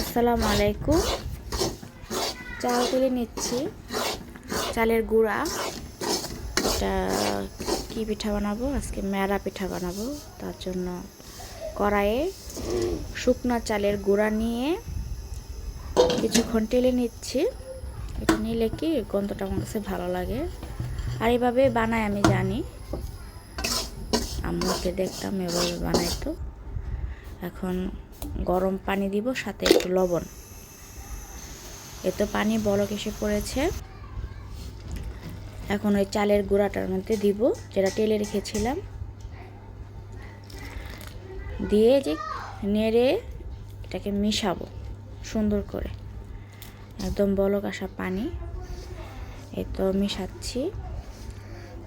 আসসালামু আলাইকুম। চাল তুলে নিচ্ছি। চালের গুঁড়া। এটা কি পিঠা বানাবো? আজকে মেরা পিঠা বানাবো। তার জন্য কড়াইয়ে শুকনো চালের গুঁড়া নিয়ে কিছুক্ষণ টেলে নিচ্ছি। এটা নিলে কি গন্ধটা আমার কাছে ভালো লাগে। আর এইভাবে বানাই আমি জানি। আম্মুকে দেখতাম, এভাবে বানাইতো। এখন গরম পানি দিব, সাথে একটু লবণ। এত পানি বলক এসে পড়েছে। এখন ওই চালের গুঁড়াটার মধ্যে দিব, যেটা টেলে রেখেছিলাম। দিয়ে যে নেড়ে এটাকে মিশাবো সুন্দর করে। একদম বলক আসা পানি। এই তো মিশাচ্ছি।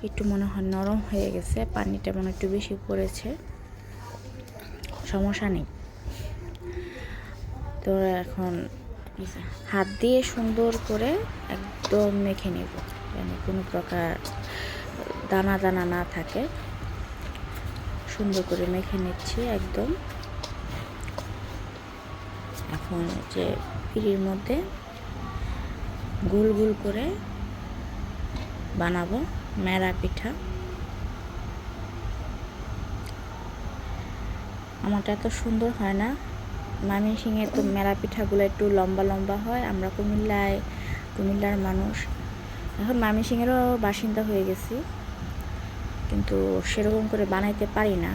একটু মনে হয় নরম হয়ে গেছে, পানিটা মনে একটু বেশি পড়েছে। সমস্যা নেই। তো এখন হাত দিয়ে সুন্দর করে একদম মেখে নেব, যেন কোনো প্রকার দানা দানা না থাকে। সুন্দর করে মেখে নিচ্ছি একদম। এখন যে পিড়ির মধ্যে গোল গোল করে বানাবো মেরা পিঠা। আমারটা এত সুন্দর হয় না। ময়মনসিংহে তো মেলা পিঠাগুলো একটু লম্বা লম্বা হয়, আমরা কুমিল্লায়, কুমিল্লার মানুষ। এখন ময়মনসিংহেরও বাসিন্দা হয়ে গেছি, কিন্তু সেরকম করে বানাইতে পারি না।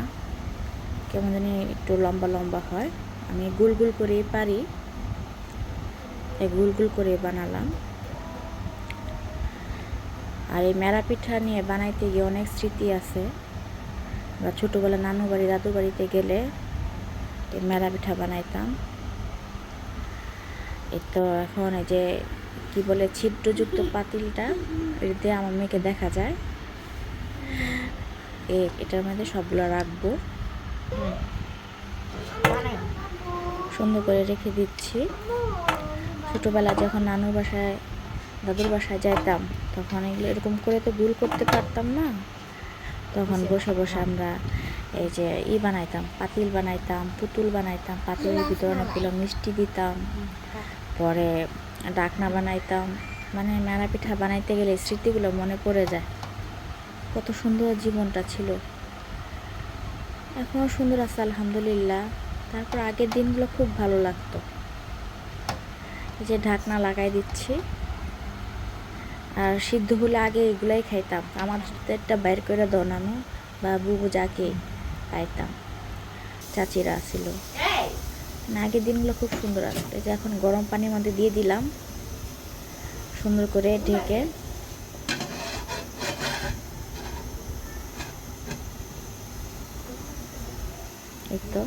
কেমন জানি একটু লম্বা লম্বা হয়। আমি গুল গুল করেই পারি তাই গুল গুল করে বানালাম। আর এই মেরা পিঠা নিয়ে বানাইতে গিয়ে অনেক স্মৃতি আছে। বা ছোটোবেলা নানু বাড়ি, দাদু বাড়িতে গেলে মেলা পিঠা বানাইতাম। এই তো এখন এই যে কি বলে ছিদ্রযুক্ত পাতিলটা এতে আমার মেয়েকে দেখা যায়। এ, এটার মধ্যে সবগুলো রাখব। সুন্দর করে রেখে দিচ্ছি। ছোটোবেলা যখন নানুর বাসায়, দাদুর বাসায় যাইতাম, তখন এগুলো এরকম করে তো গুল করতে পারতাম না। তখন বসে বসে আমরা এই যে ই বানাইতাম পাতিল বানাইতাম পুতুল বানাইতাম পাতিলের ভিতরে অনেকগুলো মিষ্টি দিতাম। পরে ডাকনা বানাইতাম। মানে মেলা পিঠা বানাইতে গেলে স্মৃতিগুলো মনে পড়ে যায়। কত সুন্দর জীবনটা ছিল। এখনও সুন্দর আছে আলহামদুলিল্লাহ। তারপর আগের দিনগুলো খুব ভালো লাগতো। এই যে ঢাকনা লাগাই দিচ্ছি। আর সিদ্ধ হলে আগে এগুলাই খাইতাম। আমাদেরটা বাইর করে দনানো বা বুবু যাকে পাইতাম। চাচিরা ছিল। না আগের দিনগুলো খুব সুন্দর আসতো। যে এখন গরম পানির মধ্যে দিয়ে দিলাম। সুন্দর করে ঢেকে। এই তো।